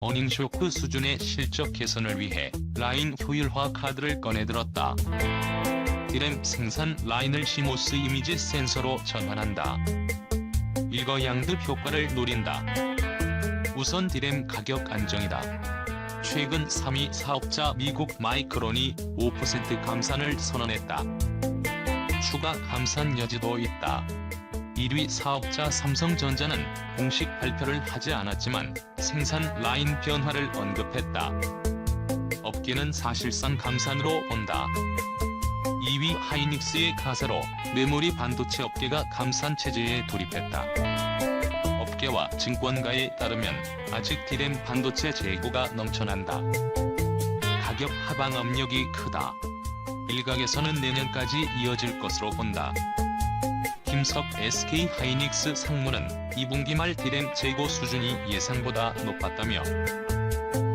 어닝쇼크 수준의 실적 개선을 위해 라인 효율화 카드를 꺼내들었다. 디램 생산 라인을 시모스 이미지 센서로 전환한다. 일거양득 효과를 노린다. 우선 디램 가격 안정이다. 최근 3위 사업자 미국 마이크론이 5% 감산을 선언했다. 추가 감산 여지도 있다. 1위 사업자 삼성전자는 공식 발표를 하지 않았지만 생산 라인 변화를 언급했다. 업계는 사실상 감산으로 본다. 2위 하이닉스의 가세로 메모리 반도체 업계가 감산 체제에 돌입했다. 업계와 증권가에 따르면 아직 디램 반도체 재고가 넘쳐난다. 가격 하방 압력이 크다. 일각에서는 내년까지 이어질 것으로 본다. 김석 SK 하이닉스 상무는 2분기 말 디램 재고 수준이 예상보다 높았다며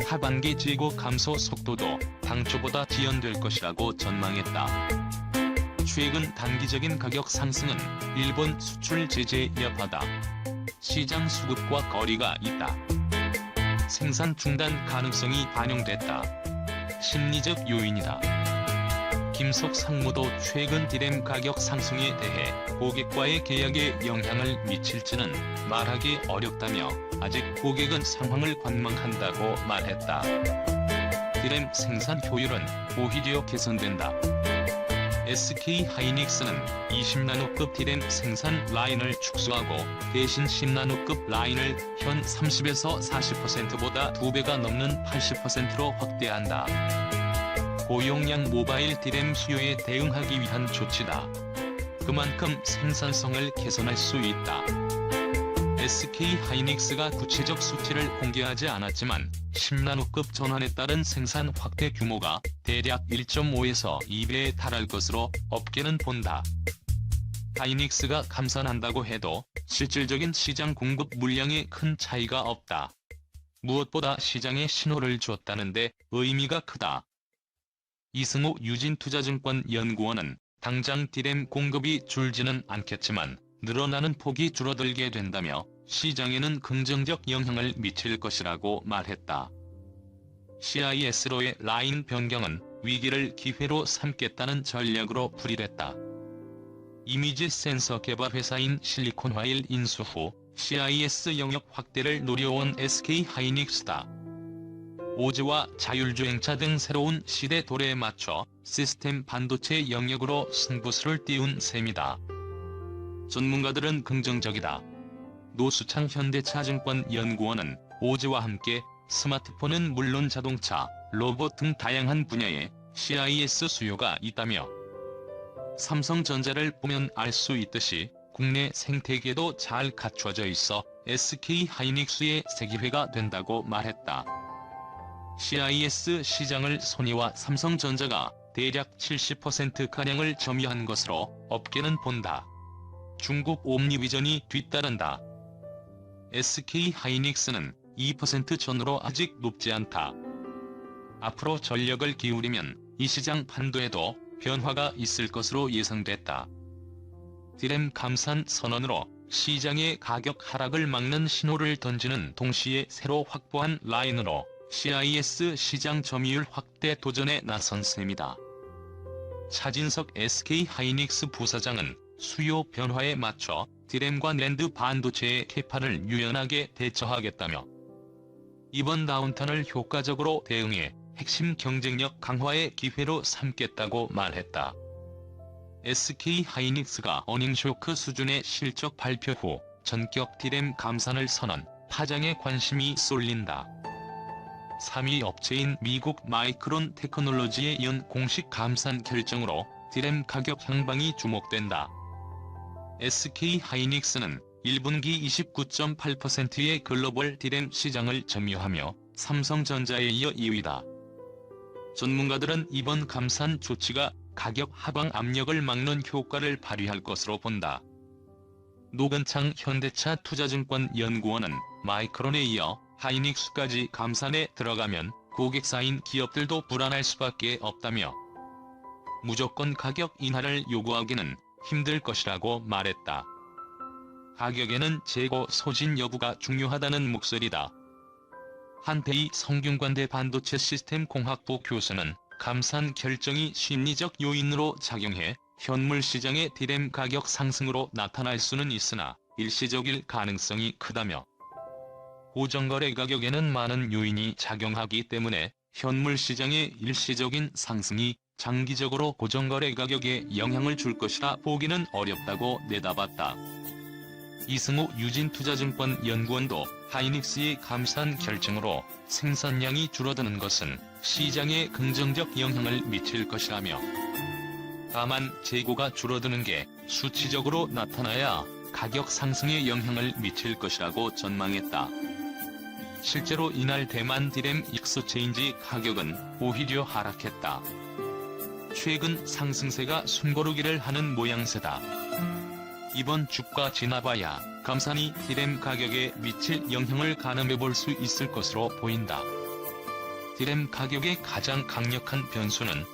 하반기 재고 감소 속도도 당초보다 지연될 것이라고 전망했다. 최근 단기적인 가격 상승은 일본 수출 제재 여파다. 시장 수급과 거리가 있다. 생산 중단 가능성이 반영됐다. 심리적 요인이다. 김석 상무도 최근 디램 가격 상승에 대해 고객과의 계약에 영향을 미칠지는 말하기 어렵다며 아직 고객은 상황을 관망한다고 말했다. 디램 생산 효율은 오히려 개선된다. SK 하이닉스는 20나노급 디램 생산 라인을 축소하고 대신 10나노급 라인을 현 30에서 40%보다 2배가 넘는 80%로 확대한다. 고용량 모바일 디램 수요에 대응하기 위한 조치다. 그만큼 생산성을 개선할 수 있다. SK 하이닉스가 구체적 수치를 공개하지 않았지만 10나노급 전환에 따른 생산 확대 규모가 대략 1.5에서 2배에 달할 것으로 업계는 본다. 하이닉스가 감산한다고 해도 실질적인 시장 공급 물량에 큰 차이가 없다. 무엇보다 시장에 신호를 줬다는데 의미가 크다. 이승우 유진투자증권 연구원은 당장 디램 공급이 줄지는 않겠지만 늘어나는 폭이 줄어들게 된다며 시장에는 긍정적 영향을 미칠 것이라고 말했다. CIS로의 라인 변경은 위기를 기회로 삼겠다는 전략으로 풀이됐다. 이미지 센서 개발 회사인 실리콘화일 인수 후 CIS 영역 확대를 노려온 SK 하이닉스다. 오즈와 자율주행차 등 새로운 시대 도래에 맞춰 시스템 반도체 영역으로 승부수를 띄운 셈이다. 전문가들은 긍정적이다. 노수창 현대차증권 연구원은 오즈와 함께 스마트폰은 물론 자동차, 로봇 등 다양한 분야에 CIS 수요가 있다며 삼성전자를 보면 알 수 있듯이 국내 생태계도 잘 갖춰져 있어 SK 하이닉스의 세기회가 된다고 말했다. CIS 시장을 소니와 삼성전자가 대략 70%가량을 점유한 것으로 업계는 본다. 중국 옴니비전이 뒤따른다. SK 하이닉스는 2% 전으로 아직 높지 않다. 앞으로 전력을 기울이면 이 시장 판도에도 변화가 있을 것으로 예상됐다. 디램 감산 선언으로 시장의 가격 하락을 막는 신호를 던지는 동시에 새로 확보한 라인으로 CIS 시장 점유율 확대 도전에 나선 셈이다. 차진석 SK 하이닉스 부사장은 수요 변화에 맞춰 디램과 랜드 반도체의 캐파를 유연하게 대처하겠다며 이번 다운턴을 효과적으로 대응해 핵심 경쟁력 강화의 기회로 삼겠다고 말했다. SK 하이닉스가 어닝쇼크 수준의 실적 발표 후 전격 디램 감산을 선언, 파장에 관심이 쏠린다. 3위 업체인 미국 마이크론 테크놀로지의 연 공식 감산 결정으로 디램 가격 향방이 주목된다. SK 하이닉스는 1분기 29.8%의 글로벌 디램 시장을 점유하며 삼성전자에 이어 2위다. 전문가들은 이번 감산 조치가 가격 하방 압력을 막는 효과를 발휘할 것으로 본다. 노건창 현대차 투자증권 연구원은 마이크론에 이어 하이닉스까지 감산에 들어가면 고객사인 기업들도 불안할 수밖에 없다며 무조건 가격 인하를 요구하기는 힘들 것이라고 말했다. 가격에는 재고 소진 여부가 중요하다는 목소리다. 한태희 성균관대 반도체 시스템 공학부 교수는 감산 결정이 심리적 요인으로 작용해 현물 시장의 디램 가격 상승으로 나타날 수는 있으나 일시적일 가능성이 크다며 고정거래 가격에는 많은 요인이 작용하기 때문에 현물 시장의 일시적인 상승이 장기적으로 고정거래 가격에 영향을 줄 것이라 보기는 어렵다고 내다봤다. 이승우 유진투자증권 연구원도 하이닉스의 감산 결정으로 생산량이 줄어드는 것은 시장에 긍정적 영향을 미칠 것이라며 다만 재고가 줄어드는 게 수치적으로 나타나야 가격 상승에 영향을 미칠 것이라고 전망했다. 실제로 이날 대만 디램 익스체인지 가격은 오히려 하락했다. 최근 상승세가 숨고르기를 하는 모양새다. 이번 주가 지나봐야 감산이 디램 가격에 미칠 영향을 가늠해 볼 수 있을 것으로 보인다. 디램 가격의 가장 강력한 변수는